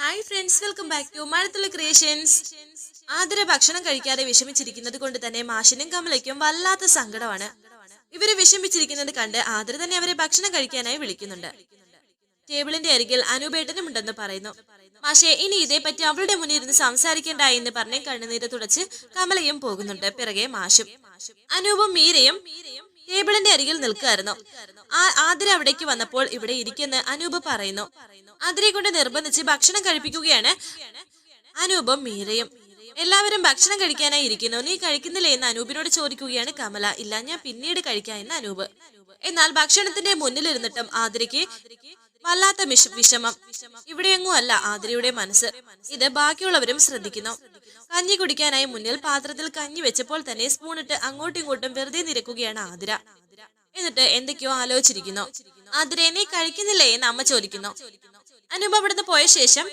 Hi friends welcome back to മഴത്തുള്ള creations Athira ഭക്ഷണം കഴിക്കാതെ വിഷമിച്ചിരിക്കുന്നത് കൊണ്ട് തന്നെ മാഷിനും കമലയ്ക്കും വല്ലാത്ത സങ്കടമാണ്. ഇവർ വിഷമിച്ചിരിക്കുന്നത് കണ്ട് ആതിര തന്നെ അവരെ ഭക്ഷണം കഴിക്കാനായി വിളിക്കുന്നുണ്ട്. ടേബിളിന്റെ അരികിൽ അനൂപേട്ടനും ഉണ്ടെന്ന് പറയുന്നു. മാഷെ ഇനി ഇതേപ്പറ്റി അവളുടെ മുന്നിൽ ഇരുന്ന് സംസാരിക്കേണ്ട എന്ന് പറഞ്ഞ് കണ്ണുനീര് തുടച്ച് കമലയും പോകുന്നുണ്ട്. പിറകെ മാഷും. അനൂപും മീരയും ടേബിളിന്റെ അരികിൽ നിൽക്കുകയായിരുന്നു ആതിര അവിടേക്ക് വന്നപ്പോൾ ഇവിടെ ഇരിക്കുന്ന അനൂപ് പറയുന്നു. ആതിരയെ കൊണ്ട് നിർബന്ധിച്ച് ഭക്ഷണം കഴിപ്പിക്കുകയാണ് അനൂപും മീരയും. എല്ലാവരും ഭക്ഷണം കഴിക്കാനായി ഇരിക്കുന്നു. നീ കഴിക്കുന്നില്ലേ എന്ന് അനൂപിനോട് ചോദിക്കുകയാണ് കമല. ഇല്ല ഞാൻ പിന്നീട് കഴിക്കാം എന്ന് അനൂപ്. എന്നാൽ ഭക്ഷണത്തിന്റെ മുന്നിലിരുന്നിട്ടും ആതിരയ്ക്ക് വല്ലാത്ത വിഷമം. ഇവിടെയെങ്ങും അല്ല ആതിരയുടെ മനസ്സ്. ഇത് ബാക്കിയുള്ളവരും ശ്രദ്ധിക്കുന്നു. കഞ്ഞി കുടിക്കാനായി മുന്നിൽ പാത്രത്തിൽ കഞ്ഞി വെച്ചപ്പോൾ തന്നെ സ്പൂണിട്ട് അങ്ങോട്ടും ഇങ്ങോട്ടും വെറുതെ നിരക്കുകയാണ് ആതിര. എന്നിട്ട് എന്തൊക്കെയോ ആലോചിച്ചിരിക്കുന്നു. ആതിര നീ കഴിക്കുന്നില്ലേ? എന്ന് അമ്മ ചോദിക്കുന്നു. അനൂപ് അവിടുന്ന് പോയ ശേഷം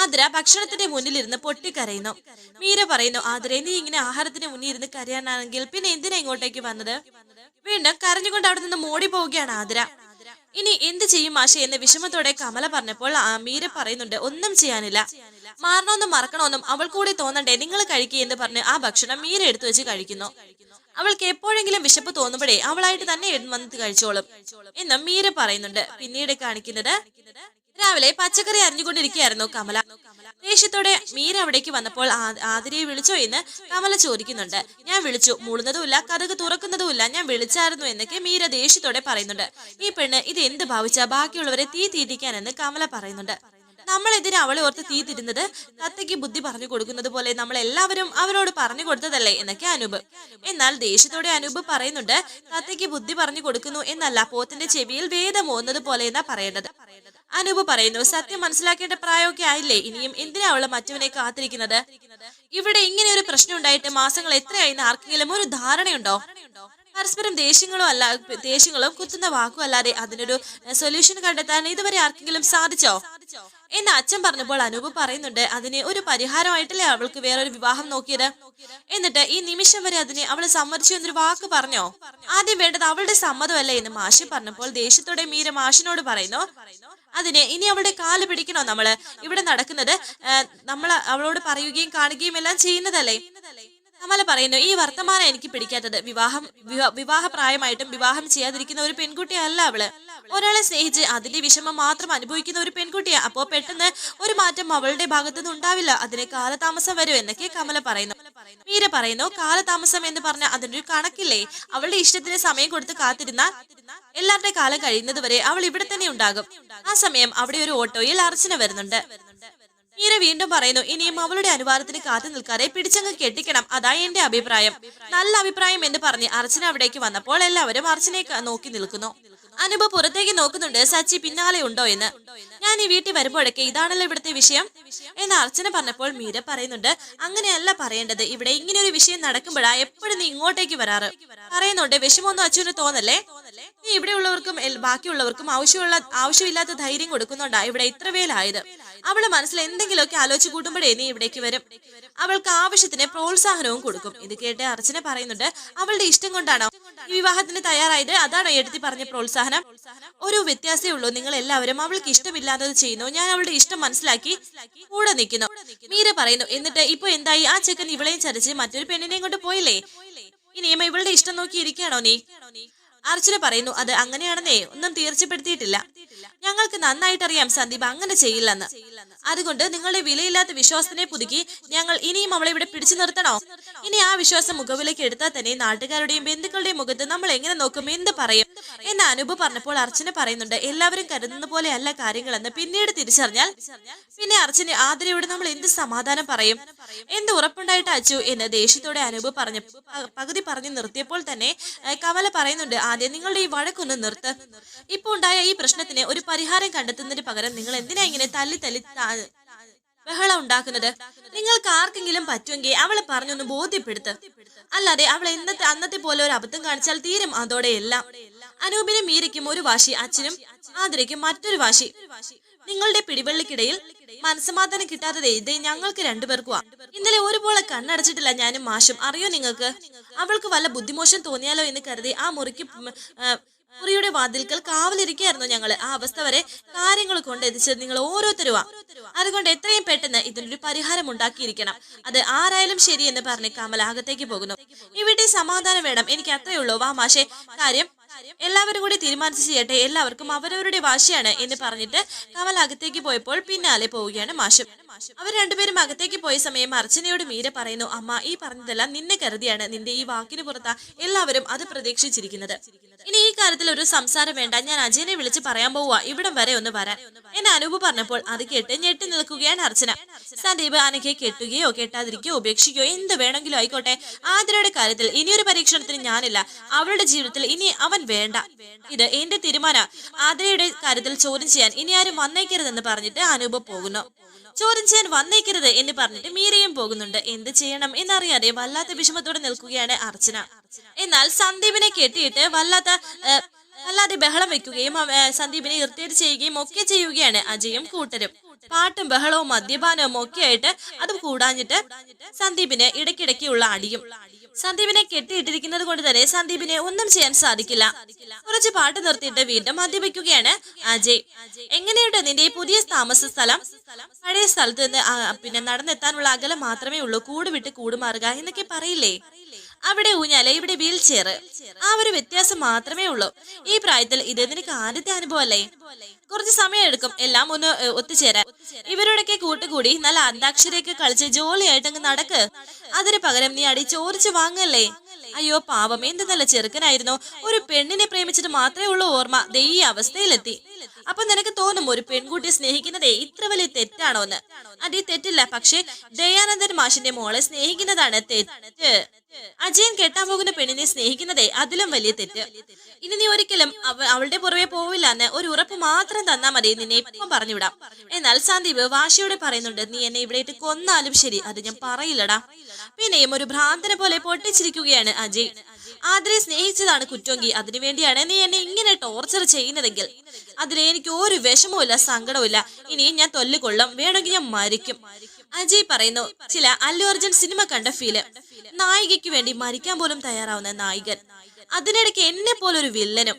ആതിര ഭക്ഷണത്തിന്റെ മുന്നിലിരുന്ന് പൊട്ടിക്കരയുന്നു. മീര പറയുന്നു ആതിര നീ ഇങ്ങനെ ആഹാരത്തിന് മുന്നിൽ ഇരുന്ന് കരയാനാണെങ്കിൽ പിന്നെ എന്തിനാ ഇങ്ങോട്ടേക്ക് വന്നത്? വീണ്ടും കരഞ്ഞുകൊണ്ട് അവിടെ നിന്ന് മോടി പോവുകയാണ് ആതിര. ഇനി എന്ത് ചെയ്യും മാഷെ? എന്ന് വിഷമത്തോടെ കമല പറഞ്ഞപ്പോൾ മീര പറയുന്നുണ്ട് ഒന്നും ചെയ്യാനില്ല. മാറണമെന്നും മറക്കണമെന്നും അവൾ കൂടി തോന്നണ്ടേ? നിങ്ങൾ കഴിക്കുക എന്ന് പറഞ്ഞ് ആ ഭക്ഷണം മീര എടുത്തു വെച്ച് കഴിക്കുന്നു. അവൾക്ക് എപ്പോഴെങ്കിലും വിശപ്പ് തോന്നുമ്പോഴേ അവളായിട്ട് തന്നെ എടുത്ത് വന്ന് കഴിച്ചോളും എന്നും മീര പറയുന്നുണ്ട്. പിന്നീട് കാണിക്കുന്നത് രാവിലെ പച്ചക്കറി അറിഞ്ഞുകൊണ്ടിരിക്കുകയായിരുന്നു കമല. ദേഷ്യത്തോടെ മീര അവിടേക്ക് വന്നപ്പോൾ ആതിരയെ വിളിച്ചോ എന്ന് കമല ചോദിക്കുന്നുണ്ട്. ഞാൻ വിളിച്ചു. മൂളുന്നതുമില്ല കഥക് തുറക്കുന്നതുമില്ല. ഞാൻ വിളിച്ചായിരുന്നു എന്നൊക്കെ മീര ദേഷ്യത്തോടെ പറയുന്നുണ്ട്. ഈ പെണ്ണ് ഇത് എന്ത് ഭാവിച്ച? ബാക്കിയുള്ളവരെ തീ തീറ്റിക്കാനെന്ന് കമല പറയുന്നുണ്ട്. നമ്മളെതിരെ അവളെ ഓർത്ത് തീ തിരുന്നത് തത്തയ്ക്ക് ബുദ്ധി പറഞ്ഞു കൊടുക്കുന്നത് പോലെ നമ്മൾ എല്ലാവരും അവരോട് പറഞ്ഞു കൊടുത്തതല്ലേ എന്നൊക്കെ അനൂപ്. എന്നാൽ ദേഷ്യത്തോടെ അനൂപ് പറയുന്നുണ്ട് തത്തയ്ക്ക് ബുദ്ധി പറഞ്ഞു കൊടുക്കുന്നു എന്നല്ല പോത്തിന്റെ ചെവിയിൽ വേദം ഓന്നത് പോലെ എന്നാ പറയേണ്ടത്. അനൂപ് പറയുന്നു സത്യം മനസ്സിലാക്കേണ്ട പ്രായമൊക്കെ ആയില്ലേ? ഇനിയും എന്തിനാ അവൾ മറ്റവനെ കാത്തിരിക്കുന്നത്? ഇവിടെ ഇങ്ങനെ ഒരു പ്രശ്നം ഉണ്ടായിട്ട് മാസങ്ങൾ എത്രയായിന്ന് ആർക്കെങ്കിലും ഒരു ധാരണയുണ്ടോ? പരസ്പരം ദേഷ്യങ്ങളും അല്ല ദേഷ്യങ്ങളും കുത്തുന്ന വാക്കും അല്ലാതെ അതിനൊരു സൊല്യൂഷൻ കണ്ടെത്താൻ ഇതുവരെ ആർക്കെങ്കിലും സാധിച്ചോ? എന്ന് അച്ഛൻ പറഞ്ഞപ്പോൾ അനൂപ് പറയുന്നുണ്ട് അതിന് ഒരു പരിഹാരമായിട്ടല്ലേ അവൾക്ക് വേറൊരു വിവാഹം നോക്കിയത്? എന്നിട്ട് ഈ നിമിഷം വരെ അതിനെ അവൾ സമ്മതിച്ചു എന്നൊരു വാക്ക് പറഞ്ഞോ? ആദ്യം വേണ്ടത് അവളുടെ സമ്മതമല്ലേ? എന്ന് മാഷി പറഞ്ഞപ്പോൾ ദേഷ്യത്തോടെ മീര മാഷിനോട് പറയുന്നു അതിന് ഇനി അവളുടെ കാൽ പിടിക്കണോ നമ്മൾ? ഇവിടെ നടക്കുന്നത് നമ്മൾ അവളോട് പറയുകയും കാണുകയും എല്ലാം ചെയ്യുന്നതല്ലേ? കമല പറയുന്നു ഈ വർത്തമാനം എനിക്ക് പിടിക്കാത്തത് വിവാഹം വിവാ- വിവാഹ ചെയ്യാതിരിക്കുന്ന ഒരു പെൺകുട്ടിയല്ല അവൾ. ഒരാളെ സ്നേഹിച്ച് അതിന്റെ വിഷമം മാത്രം അനുഭവിക്കുന്ന ഒരു പെൺകുട്ടിയാ. അപ്പോ പെട്ടെന്ന് ഒരു മാറ്റം അവളുടെ ഭാഗത്തുനിന്ന് ഉണ്ടാവില്ല. അതിന് കാലതാമസം വരും എന്നൊക്കെ കമല പറയുന്നു. മീര പറയുന്നു കാലതാമസം എന്ന് പറഞ്ഞ അതിനൊരു കണക്കില്ലേ? അവളുടെ ഇഷ്ടത്തിന് സമയം കൊടുത്ത് കാത്തിരുന്ന എല്ലാവരുടെ കാലം കഴിയുന്നത് വരെ അവൾ ഇവിടെ തന്നെ ഉണ്ടാകും. ആ സമയം അവിടെ ഒരു ഓട്ടോയിൽ അർച്ചന വരുന്നുണ്ട്. മീര വീണ്ടും പറയുന്നു ഇനിയും അവളുടെ അനുവാദത്തിന് കാത്തു നിൽക്കാതെ പിടിച്ചങ്ങ് കെട്ടിക്കണം. അതാ എന്റെ അഭിപ്രായം. നല്ല അഭിപ്രായം എന്ന് പറഞ്ഞ് അർച്ചന അവിടേക്ക് വന്നപ്പോൾ എല്ലാവരും അർച്ചനെ നോക്കി നിൽക്കുന്നു. അനുപ പുറത്തേക്ക് നോക്കുന്നുണ്ട് സച്ചി പിന്നാലെ ഉണ്ടോ എന്ന്? ഞാൻ ഈ വീട്ടിൽ വരുമ്പോഴൊക്കെ ഇതാണല്ലോ ഇവിടുത്തെ വിഷയം? എന്ന് അർച്ചന പറഞ്ഞപ്പോൾ മീര പറയുന്നുണ്ട് അങ്ങനെയല്ല പറയേണ്ടത്. ഇവിടെ ഇങ്ങനെ ഒരു വിഷയം നടക്കുമ്പോഴാ എപ്പോഴും നീ ഇങ്ങോട്ടേക്ക് വരാറ്. പറയുന്നുണ്ട് വിഷമൊന്നും അച്ഛന് തോന്നല്ലേ? നീ ഇവിടെയുള്ളവർക്കും ബാക്കിയുള്ളവർക്കും ആവശ്യമുള്ള ആവശ്യമില്ലാത്ത ധൈര്യം കൊടുക്കുന്നുണ്ടാ ഇവിടെ ഇത്ര വേലായത്. അവളെ മനസ്സിൽ എന്തെങ്കിലുമൊക്കെ ആലോചിച്ച് കൂട്ടുമ്പോഴേ നീ ഇവിടേക്ക് വരും. അവൾക്ക് ആവശ്യത്തിന് പ്രോത്സാഹനവും കൊടുക്കും. ഇത് കേട്ട് അർച്ചന പറയുന്നുണ്ട് അവളുടെ ഇഷ്ടം കൊണ്ടാണോ? ഈ വിവാഹത്തിന് തയ്യാറായത്? അതാണോ എടുത്തി പറഞ്ഞ പ്രോത്സാഹനം. ഒരു വ്യത്യാസമേ ഉള്ളൂ. നിങ്ങൾ എല്ലാവരും അവൾക്ക് ഇഷ്ടമില്ലാത്തത് ചെയ്യുന്നു. ഞാൻ അവളുടെ ഇഷ്ടം മനസ്സിലാക്കി കൂടെ നിൽക്കുന്നു. മീര പറയുന്നു എന്നിട്ട് ഇപ്പൊ എന്തായി? ആ ചെക്കൻ ഇവളെയും ചരച്ച് മറ്റൊരു പെണ്ണിനെയും കൊണ്ട് പോയില്ലേ? ഇനിയും ഇവളുടെ ഇഷ്ടം നോക്കി ഇരിക്കുകയാണോ നീ? അർച്ചന പറയുന്നു അത് അങ്ങനെയാണെന്നേ ഒന്നും തീർച്ചപ്പെടുത്തിയിട്ടില്ല. ഞങ്ങൾക്ക് നന്നായിട്ടറിയാം സന്ദീപ് അങ്ങനെ ചെയ്യില്ലെന്ന്. അതുകൊണ്ട് നിങ്ങളുടെ വിലയില്ലാത്ത വിശ്വാസത്തിനെ പുതുക്കി ഞങ്ങൾ ഇനിയും അവളെ ഇവിടെ പിടിച്ചു നിർത്തണോ? ഇനി ആ വിശ്വാസം മുഖവിലേക്ക് എടുത്താൽ തന്നെ നാട്ടുകാരുടെയും ബന്ധുക്കളുടെയും മുഖത്ത് നമ്മൾ എങ്ങനെ നോക്കും എന്ത് പറയും? എന്ന് അനൂപ് പറഞ്ഞപ്പോൾ അർച്ചന പറയുന്നുണ്ട് എല്ലാവരും കരുതുന്ന പോലെയല്ല കാര്യങ്ങളെന്ന് പിന്നീട് തിരിച്ചറിഞ്ഞാൽ? പിന്നെ അർച്ചന ആതിരയോട് നമ്മൾ എന്ത് സമാധാനം പറയും? എന്ത് ഉറപ്പുണ്ടായിട്ട് അച്ചു? എന്ന് ദേഷ്യത്തോടെ അനൂപ് പറഞ്ഞു പകുതി പറഞ്ഞു നിർത്തിയപ്പോൾ തന്നെ കവല പറയുന്നുണ്ട് ആദ്യം നിങ്ങളുടെ ഈ വഴക്കൊന്ന് നിർത്ത്. ഇപ്പൊ ഉണ്ടായ ഈ പ്രശ്നത്തിന് ഒരു പരിഹാരം കണ്ടെത്തുന്നതിന് പകരം നിങ്ങൾ എന്തിനാ ഇങ്ങനെ തല്ലി തല്ലി ബഹളം ഉണ്ടാക്കുന്നത്. നിങ്ങൾക്ക് ആർക്കെങ്കിലും പറ്റുമെങ്കിൽ അവളെ പറഞ്ഞൊന്ന് ബോധ്യപ്പെടുത്ത്. അല്ലാതെ അവൾ ഇന്നത്തെ അന്നത്തെ പോലെ ഒരു അബദ്ധം കാണിച്ചാൽ തീരും അതോടെ എല്ലാം. അനൂപിനും മീരയ്ക്കും ഒരു വാശി അച്ഛനും ആതിരയ്ക്കും മറ്റൊരു വാശി. നിങ്ങളുടെ പിടിവള്ളിക്കിടയിൽ മനസ്സമാധാനം കിട്ടാത്തത് ഇത് ഞങ്ങൾക്ക് രണ്ടുപേർക്കുവാ. ഇന്നലെ ഒരുപോലെ കണ്ണടച്ചിട്ടില്ല ഞാനും മാഷും. അറിയോ നിങ്ങൾക്ക്? അവൾക്ക് വല്ല ബുദ്ധിമോശം തോന്നിയാലോ എന്ന് കരുതി ആ മുറിക്ക് മുറിയുടെ വാതിൽക്കൽ കാവലിരിക്കുകയായിരുന്നു ഞങ്ങൾ. ആ അവസ്ഥ വരെ കാര്യങ്ങൾ കൊണ്ട് എത്തിച്ചത് നിങ്ങൾ ഓരോരുത്തരുവാ. അതുകൊണ്ട് എത്രയും പെട്ടെന്ന് ഇതിനൊരു പരിഹാരം ഉണ്ടാക്കിയിരിക്കണം. അത് ആരായാലും ശരിയെന്ന് പറഞ്ഞ് കമൽ അകത്തേക്ക് പോകുന്നു. ഇവിടെ സമാധാനം വേണം. എനിക്ക് അത്രയേ ഉള്ളൂ. വാ മാഷെ. കാര്യം എല്ലാവരും കൂടി തീരുമാനിച്ച് ചെയ്യട്ടെ. എല്ലാവർക്കും അവരവരുടെ വാശിയാണ് എന്ന് പറഞ്ഞിട്ട് കമൽ അകത്തേക്ക് പോയപ്പോൾ പിന്നാലെ പോവുകയാണ് മാഷം. അവർ രണ്ടുപേരും അകത്തേക്ക് പോയ സമയം അർച്ചനയോട് മീര പറയുന്നു അമ്മ ഈ പറഞ്ഞതെല്ലാം നിന്നെ കരുതിയാണ്. നിന്റെ ഈ വാക്കിന് പുറത്താ എല്ലാവരും അത് പ്രതീക്ഷിച്ചിരിക്കുന്നത്. കാര്യത്തിൽ ഒരു സംസാരം വേണ്ട. ഞാൻ അജയനെ വിളിച്ച് പറയാൻ പോവുക ഇവിടം വരെ ഒന്ന് വരാൻ. എന്നെ അനൂപ് പറഞ്ഞപ്പോൾ അത് കേട്ട് ഞെട്ടി നിൽക്കുകയാണ് അർച്ചന. സന്ദീപ് അനഘയെ കെട്ടുകയോ കെട്ടാതിരിക്കുകയോ ഉപേക്ഷിക്കുകയോ എന്ത് വേണമെങ്കിലും ആയിക്കോട്ടെ. ആതിരയുടെ കാര്യത്തിൽ ഇനിയൊരു പരീക്ഷണത്തിന് ഞാനില്ല. അവളുടെ ജീവിതത്തിൽ ഇനി അവൻ വേണ്ട. ഇത് എന്റെ തീരുമാനം. ആതിരയുടെ കാര്യത്തിൽ ചോദ്യം ചെയ്യാൻ ഇനി ആരും വന്നേക്കരുതെന്ന് പറഞ്ഞിട്ട് അനൂപ് പോകുന്നു. ചോദ്യം ചെയ്യാൻ വന്നേക്കരുത് എന്ന് പറഞ്ഞിട്ട് മീരയും പോകുന്നുണ്ട്. എന്ത് ചെയ്യണം എന്നറിയാതെ വല്ലാത്ത വിഷമത്തോടെ നിൽക്കുകയാണ് അർച്ചന. എന്നാൽ സന്ദീപിനെ കെട്ടിയിട്ട് വല്ലാത്ത വല്ലാതെ ബഹളം വെക്കുകയും സന്ദീപിനെ ഇറിറ്റേറ്റ് ചെയ്യുകയും ഒക്കെ ചെയ്യുകയാണ് അജയും കൂട്ടരും. പാട്ടും ബഹളവും മദ്യപാനവും ഒക്കെ ആയിട്ട് അത് കൂടാഞ്ഞിട്ട് സന്ദീപിന് ഇടയ്ക്കിടയ്ക്കുള്ള അടിയും. സന്ദീപിനെ കെട്ടിയിട്ടിരിക്കുന്നത് കൊണ്ട് തന്നെ സന്ദീപിനെ ഒന്നും ചെയ്യാൻ സാധിക്കില്ല. കുറച്ച് പാട്ട് നിർത്തിയിട്ട് വീണ്ടും മദ്യപിക്കുകയാണ് അജയ്. എങ്ങനെയുണ്ട് നിന്റെ ഈ പുതിയ താമസ സ്ഥലം? പഴയ സ്ഥലത്ത് നിന്ന് പിന്നെ നടന്നെത്താനുള്ള അകലം മാത്രമേ ഉള്ളൂ കൂട് വിട്ട് കൂട് എന്നൊക്കെ പറയില്ലേ? അവിടെ ഊഞ്ഞാല ഇവിടെ വീൽ ചെയർ. ആ ഒരു വ്യത്യാസം മാത്രമേ ഉള്ളൂ. ഈ പ്രായത്തിൽ ഇത് നിനക്ക് ആദ്യത്തെ അനുഭവമല്ലേ കുറച്ച് സമയം എടുക്കും എല്ലാം ഒന്ന് ഒത്തുചേരാൻ. ഇവരോടൊക്കെ കൂട്ടുകൂടി നല്ല അന്താക്ഷരിയൊക്കെ കളിച്ച് ജോലിയായിട്ട് അങ്ങ് നടക്ക്. അതിന് പകരം നീ അടി ചോദിച്ചു വാങ്ങല്ലേ? അയ്യോ പാവം. എന്ത് നല്ല ചെറുക്കനായിരുന്നു. ഒരു പെണ്ണിനെ പ്രേമിച്ചിട്ട് മാത്രമേ ഉള്ളൂ ഓർമ്മ. ദേ അവസ്ഥയിലെത്തി. അപ്പൊ നിനക്ക് തോന്നും ഒരു പെൺകുട്ടിയെ സ്നേഹിക്കുന്നതേ ഇത്ര വലിയ തെറ്റാണോ എന്ന് അത് ഈ തെറ്റില്ല. പക്ഷേ ദയാനന്ദൻ മാഷിന്റെ മോളെ സ്നേഹിക്കുന്നതാണ് തെറ്റ്. അജയൻ കെട്ടാൻ പോകുന്ന പെണ്ണിനെ സ്നേഹിക്കുന്നതേ അതിലും വലിയ തെറ്റ്. ഇനി നീ ഒരിക്കലും അവളുടെ പുറമെ പോവില്ല എന്ന് ഒരു ഉറപ്പ് മാത്രം തന്നാൽ മതി നിന്നെ ഇപ്പം പറഞ്ഞുവിടാം. എന്നാൽ സന്ദീപ് വാശിയോടെ പറയുന്നുണ്ട് നീ എന്നെ ഇവിടെ ഇട്ട് കൊന്നാലും ശരി. അത് ഞാൻ പറയില്ലടാ. പിന്നെയും ഒരു ഭ്രാന്തനെ പോലെ പൊട്ടിച്ചിരിക്കുകയാണ് അജയ്. ആദ്രെ സ്നേഹിച്ചതാണ് കുറ്റമെങ്കിൽ അതിനുവേണ്ടിയാണ് നീ എന്നെ ഇങ്ങനെ ടോർച്ചർ ചെയ്യുന്നതെങ്കിൽ. അതിലെ എനിക്ക് ഒരു വിഷമവുമില്ല സങ്കടവുമില്ല. ഇനി ഞാൻ തൊല്ലുകൊള്ളും വേണമെങ്കിൽ ഞാൻ മരിക്കും. അജയ് പറയുന്നു ചില അല്ലു അർജുൻ സിനിമ കണ്ട ഫീൽ നായികയ്ക്ക് വേണ്ടി മരിക്കാൻ പോലും തയ്യാറാവുന്ന നായികൻ. അതിനിടയ്ക്ക് എന്നെ പോലൊരു വില്ലനും.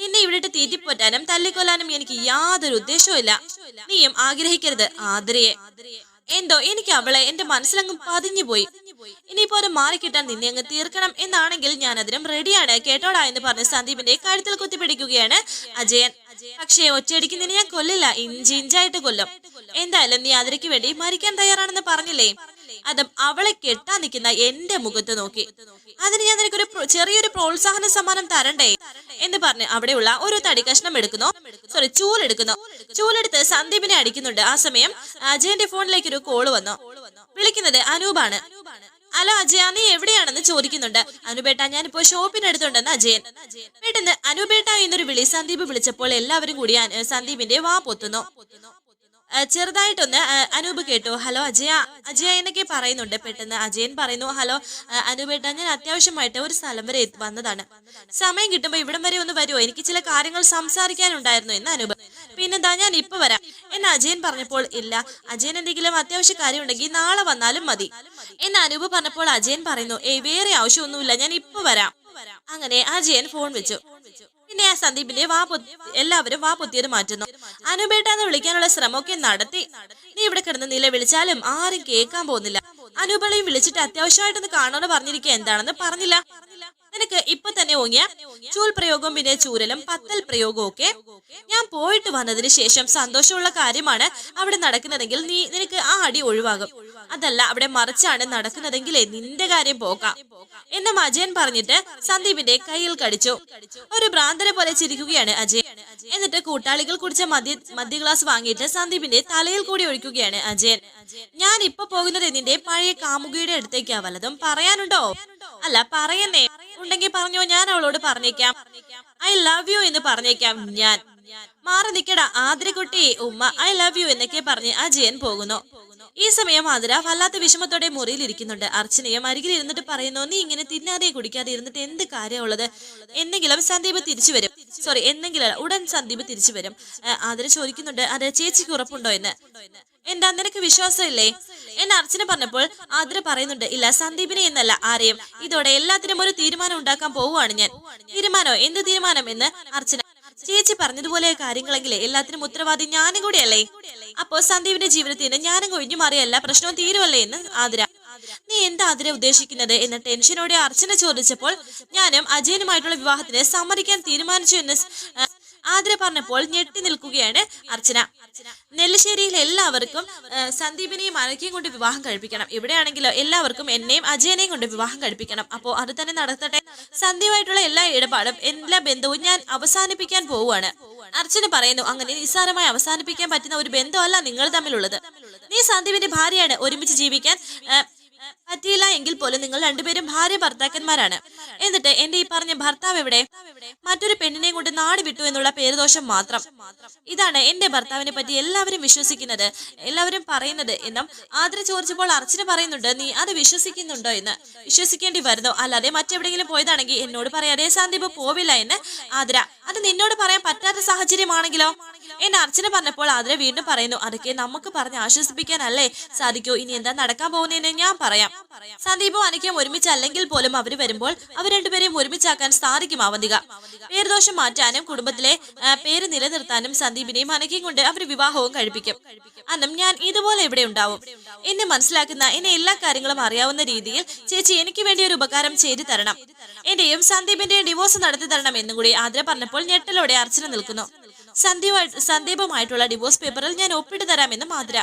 നിന്നെ ഇവിടിട്ട് തീറ്റിപ്പോറ്റാനും തല്ലിക്കൊല്ലാനും എനിക്ക് യാതൊരു ഉദ്ദേശവും ഇല്ല നീയും ആഗ്രഹിക്കരുത് ആതിരയെ. എന്തോ എനിക്ക് അവളെ എന്റെ മനസ്സിലങ്ങ് പതിഞ്ഞു പോയി ഇനിയിപ്പോ അത് മാറിക്കിട്ടാൻ നിന്നെ അങ്ങ് തീർക്കണം എന്നാണെങ്കിൽ ഞാൻ അതിനും റെഡിയാണ് കേട്ടോടാ എന്ന് പറഞ്ഞ് സന്ദീപിന്റെ കഴുത്തിൽ കുത്തിപ്പിടിക്കുകയാണ് അജയൻ. പക്ഷേ ഒറ്റയടിക്ക് നിന്നെ ഞാൻ കൊല്ലില്ല ഇഞ്ചി ഇഞ്ചായിട്ട് കൊല്ലും. എന്തായാലും നീ അതിരയ്ക്ക് വേണ്ടി മരിക്കാൻ തയ്യാറാണെന്ന് പറഞ്ഞില്ലേ? അതും അവളെ കെട്ടാൻ നിൽക്കുന്ന എന്റെ മുഖത്ത് നോക്കി. അതിന് ഞാൻ നിനക്കൊരു ചെറിയൊരു പ്രോത്സാഹന സമ്മാനം തരണ്ടേ? എന്ന് പറഞ്ഞ് അവിടെയുള്ള ഒരു തടി കഷ്ണം എടുക്കുന്നു. സോറി ചൂലെടുക്കുന്നു ചൂലെടുത്ത് സന്ദീപിനെ അടിക്കുന്നുണ്ട്. ആ സമയം അജയന്റെ ഫോണിലേക്ക് ഒരു കോൾ വന്നു. വിളിക്കുന്നത് അനൂപാണ്. ഹലോ അജയ നീ എവിടെയാണെന്ന് ചോദിക്കുന്നുണ്ട്. അനുപേട്ട ഞാനിപ്പോ ഷോപ്പിനടുത്തുണ്ടെന്ന് അജയൻ. പെട്ടെന്ന് അനുപേട്ട എന്നൊരു വിളി സന്ദീപ് വിളിച്ചപ്പോൾ എല്ലാവരും കൂടി സന്ദീപിന്റെ വാ പൊത്തുന്നു. ചെറുതായിട്ടൊന്ന് അനൂപ് കേട്ടു. ഹലോ അജയ. അജയ എന്നൊക്കെ പറയുന്നുണ്ട്. പെട്ടെന്ന് അജയൻ പറയുന്നു ഹലോ അനൂപ് അനൂപേട്ട ഞാൻ അത്യാവശ്യമായിട്ട് ഒരു സ്ഥലം വരെ വന്നതാണ്. സമയം കിട്ടുമ്പോൾ ഇവിടം വരെ ഒന്ന് വരുമോ എനിക്ക് ചില കാര്യങ്ങൾ സംസാരിക്കാനുണ്ടായിരുന്നു എന്ന് അനൂപ്. പിന്നെന്താ ഞാൻ ഇപ്പൊ വരാം. എന്ന് അജയൻ പറഞ്ഞപ്പോൾ ഇല്ല അജയൻ എന്തെങ്കിലും അത്യാവശ്യ കാര്യം ഉണ്ടെങ്കിൽ നാളെ വന്നാലും മതി. എന്ന് അനൂപ് പറഞ്ഞപ്പോൾ അജയൻ പറയുന്നു ഏ വേറെ ആവശ്യമൊന്നുമില്ല ഞാൻ ഇപ്പൊ വരാം. അങ്ങനെ അജയൻ ഫോൺ വെച്ചു. പിന്നെ ആ സന്ദീപിന്റെ വാ പൊത്തി എല്ലാവരും വാ പൊത്തിയത് മാറ്റുന്നു. അനുപേട്ട എന്ന് വിളിക്കാനുള്ള ശ്രമമൊക്കെ നടത്തി. നീ ഇവിടെ കിടന്ന് നില വിളിച്ചാലും ആരും കേൾക്കാൻ പോകുന്നില്ല. അനുപളയും വിളിച്ചിട്ട് അത്യാവശ്യമായിട്ടൊന്ന് കാണണമെന്ന് പറഞ്ഞിരിക്കുക. എന്താണെന്ന് പറഞ്ഞില്ല. നിനക്ക് ഇപ്പൊ തന്നെ ഓങ്ങിയ ചൂൽ പ്രയോഗവും പിന്നെ ചൂരലും പത്തൽ പ്രയോഗവും ഒക്കെ ഞാൻ പോയിട്ട് വന്നതിന് ശേഷം സന്തോഷമുള്ള കാര്യമാണ് അവിടെ നടക്കുന്നതെങ്കിൽ നീ നിനക്ക് ആ അടി ഒഴിവാകും. അതല്ല അവിടെ മറിച്ചാണ് നടക്കുന്നതെങ്കിലേ നിന്റെ കാര്യം പോകാം. എന്നെ അജയൻ പറഞ്ഞിട്ട് സന്ദീപിന്റെ കയ്യിൽ കടിച്ചു. ഒരു ഭ്രാന്തനെ പോലെ ചിരിക്കുകയാണ് അജയൻ എന്നിട്ട് കൂട്ടാളികൾ കുടിച്ച മദ്യ മദ്യ ഗ്ലാസ് വാങ്ങിയിട്ട് സന്ദീപിന്റെ തലയിൽ കൂടി ഒഴിക്കുകയാണ് അജയൻ. ഞാൻ ഇപ്പൊ പോകുന്നത് നിന്റെ പഴയ കാമുകിയുടെ അടുത്തേക്കാ വല്ലതും പറയാനുണ്ടോ? അല്ല പറയുന്നേ. ഉണ്ടെങ്കിൽ പറഞ്ഞോ ഞാൻ അവളോട് പറഞ്ഞേക്കാം. ഐ ലവ് യു എന്ന് പറഞ്ഞേക്കാം ഞാൻ. മാറി നിക്കടാ ആതിരക്കുട്ടി ഉമ്മ ഐ ലവ് യു എന്നൊക്കെ പറഞ്ഞ് അജയൻ പോകുന്നു. ഈ സമയം ആതിര വല്ലാത്ത വിഷമത്തോടെ മുറിയിൽ ഇരിക്കുന്നുണ്ട്. അർച്ചനയും അരികിൽ ഇരുന്നിട്ട് പറയുന്നു നീ ഇങ്ങനെ തിന്നാതെ കുടിക്കാതെ ഇരുന്നിട്ട് എന്ത് കാര്യമുള്ളത് എന്നെങ്കിലും സന്ദീപ് തിരിച്ചു വരും. സോറി എന്നെങ്കിലും ഉടൻ സന്ദീപ് തിരിച്ചു വരും. ആതിര ചോദിക്കുന്നുണ്ട് അത് ചേച്ചിക്ക് ഉറപ്പുണ്ടോ എന്ന്? എന്താ നിനക്ക് വിശ്വാസമില്ലേ? എന്നെ അർച്ചന പറഞ്ഞപ്പോൾ ആതിര പറയുന്നുണ്ട് ഇല്ല സന്ദീപിനെ എന്നല്ല ആരെയും. ഇതോടെ എല്ലാത്തിനും ഒരു തീരുമാനം ഉണ്ടാക്കാൻ പോവുകയാണ് ഞാൻ. തീരുമാനോ? എന്ത് തീരുമാനം? എന്ന് അർച്ചന ചേച്ചി പറഞ്ഞതുപോലെ കാര്യങ്ങളെങ്കിലേ എല്ലാത്തിനും ഉത്തരവാദി ഞാനും കൂടിയല്ലേ? അപ്പോ സന്ദീപിന്റെ ജീവിതത്തിൽ നിന്ന് ഞാനും കൊഴിഞ്ഞു മാറിയല്ല പ്രശ്നവും തീരുവല്ലേ എന്ന് ആതിര നീ എന്താ അതിനെ ഉദ്ദേശിക്കുന്നത്? എന്ന ടെൻഷനോടെ അർച്ചന ചോദിച്ചപ്പോൾ ഞാനും അജയനുമായിട്ടുള്ള വിവാഹത്തിന് സമ്മതിക്കാൻ തീരുമാനിച്ചു എന്ന് ആതിര പറഞ്ഞപ്പോൾ ഞെട്ടി നിൽക്കുകയാണ് അർച്ചന. നെല്ലിശ്ശേരിയിൽ എല്ലാവർക്കും സന്ദീപിനെയും അനക്കയും കൊണ്ട് വിവാഹം കഴിപ്പിക്കണം. ഇവിടെയാണെങ്കിലോ എല്ലാവർക്കും എന്നെയും അജയനെയും കൊണ്ട് വിവാഹം കഴിപ്പിക്കണം. അപ്പോൾ അത് തന്നെ നടത്തട്ടെ. സന്ദീപായിട്ടുള്ള എല്ലാ ഇടപാടും എല്ലാ ബന്ധവും ഞാൻ അവസാനിപ്പിക്കാൻ പോവുകയാണ്. അർച്ചന പറയുന്നു അങ്ങനെ നിസ്സാരമായി അവസാനിപ്പിക്കാൻ പറ്റുന്ന ഒരു ബന്ധമല്ല നിങ്ങൾ തമ്മിലുള്ളത്. നീ സന്ദീപിന്റെ ഭാര്യയാണ് ഒരുമിച്ച് ജീവിക്കാൻ പറ്റിയില്ല എങ്കിൽ പോലും നിങ്ങൾ രണ്ടുപേരും ഭാര്യ ഭർത്താക്കന്മാരാണ്. എന്നിട്ട് എന്റെ ഈ പറഞ്ഞ ഭർത്താവ് എവിടെ? മറ്റൊരു പെണ്ണിനെ കൊണ്ട് നാട് വിട്ടു എന്നുള്ള പേരുദോഷം മാത്രം. ഇതാണ് എന്റെ ഭർത്താവിനെ പറ്റി എല്ലാവരും വിശ്വസിക്കുന്നത്. എല്ലാവരും പറയുന്നത് എന്നും ആദര ചോദിച്ചപ്പോൾ അർച്ചന പറയുന്നുണ്ട് നീ അത് വിശ്വസിക്കുന്നുണ്ടോ എന്ന്? വിശ്വസിക്കേണ്ടി വരുന്നോ. അല്ലാതെ മറ്റെവിടെയെങ്കിലും പോയതാണെങ്കിൽ എന്നോട് പറയാതെ സന്ദീപ് പോവില്ല എന്ന്. ആദര അത് നിന്നോട് പറയാൻ പറ്റാത്ത സാഹചര്യമാണെങ്കിലോ? എന്നെ അർച്ചന പറഞ്ഞപ്പോൾ ആതിര വീണ്ടും പറയുന്നു അതൊക്കെ നമുക്ക് പറഞ്ഞ് ആശ്വസിപ്പിക്കാനല്ലേ സാധിക്കൂ? ഇനി എന്താ നടക്കാൻ പോകുന്നതെന്ന് ഞാൻ പറയാം. സന്ദീപും അനക്കും ഒരുമിച്ചല്ലെങ്കിൽ പോലും അവർ വരുമ്പോൾ അവർ രണ്ടുപേരെയും ഒരുമിച്ചാക്കാൻ സാധിക്കും അവന്തിക. പേരുദോഷം മാറ്റാനും കുടുംബത്തിലെ പേര് നിലനിർത്താനും സന്ദീപിനെയും അനക്കയും കൊണ്ട് അവർ വിവാഹവും കഴിപ്പിക്കും. അന്നും ഞാൻ ഇതുപോലെ ഇവിടെ ഉണ്ടാവും. എന്നെ മനസ്സിലാക്കുന്ന എന്നെ എല്ലാ കാര്യങ്ങളും അറിയാവുന്ന രീതിയിൽ ചേച്ചി എനിക്ക് വേണ്ടി ഒരു ഉപകാരം ചെയ്തു തരണം. എന്റെയും സന്ദീപിന്റെയും ഡിവോഴ്സ് നടത്തി തരണം എന്നും കൂടി ആതിര പറഞ്ഞപ്പോൾ ഞെട്ടലോടെ അർച്ചന നിൽക്കുന്നു. സന്ദീപ് സന്ദീപുമായിട്ടുള്ള ഡിവോഴ്സ് പേപ്പറിൽ ഞാൻ ഒപ്പിട്ട് തരാമെന്ന് മാതിര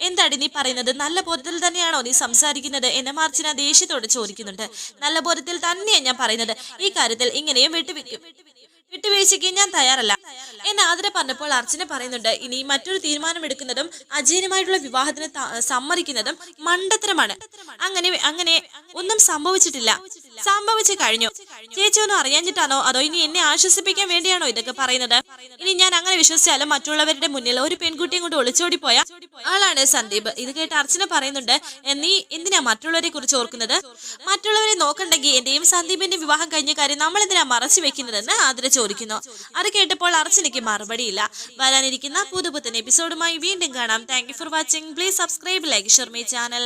എന്താടി നീ പറയുന്നത്? നല്ല ബോധത്തിൽ തന്നെയാണോ നീ സംസാരിക്കുന്നത് എന്ന് മാർച്ചിന ദേഷ്യത്തോട് ചോദിക്കുന്നുണ്ട്. നല്ല ബോധത്തിൽ തന്നെയാണ് ഞാൻ പറയുന്നത്. ഈ കാര്യത്തിൽ ഇങ്ങനെയും വിട്ടുവെക്കും. വിട്ടുവീഴ്ചയ്ക്ക് ഞാൻ തയ്യാറല്ല. എന്നെ ആതിര പറഞ്ഞപ്പോൾ അർച്ചന പറയുന്നുണ്ട് ഇനി മറ്റൊരു തീരുമാനമെടുക്കുന്നതും അജയനുമായിട്ടുള്ള വിവാഹത്തിന് സമ്മതിക്കുന്നതും മണ്ടത്തരമാണ്. അങ്ങനെ അങ്ങനെ ഒന്നും സംഭവിച്ചിട്ടില്ല. സംഭവിച്ചു കഴിഞ്ഞു. ചേച്ചി ഒന്നും അറിയാഞ്ഞിട്ടാണോ? അതോ ഇനി എന്നെ ആശ്വസിപ്പിക്കാൻ വേണ്ടിയാണോ ഇതൊക്കെ പറയുന്നത്? ഇനി ഞാൻ അങ്ങനെ വിശ്വസിച്ചാലും മറ്റുള്ളവരുടെ മുന്നിൽ ഒരു പെൺകുട്ടിയും കൊണ്ട് ഒളിച്ചോടി പോയ ആളാണ് സന്ദീപ്. ഇത് കേട്ട് അർച്ചന പറയുന്നുണ്ട് "എ, നീ എന്തിനാ മറ്റുള്ളവരെ കുറിച്ച് ഓർക്കുന്നത്? മറ്റുള്ളവരെ നോക്കണ്ടെങ്കിൽ എന്റെയും സന്ദീപിന്റെ വിവാഹം കഴിഞ്ഞ കാര്യം നമ്മൾ എന്തിനാ മറച്ചു വെക്കുന്നതെന്ന് ആതിര ചോദിക്കുന്നു. അത് കേട്ടപ്പോൾ അർച്ചനയ്ക്ക് മറുപടിയില്ല. വരാനിരിക്കുന്ന പുതുപുത്തൻ എപ്പിസോഡുമായി വീണ്ടും കാണാം. Thank for watching please subscribe like Sharmi channel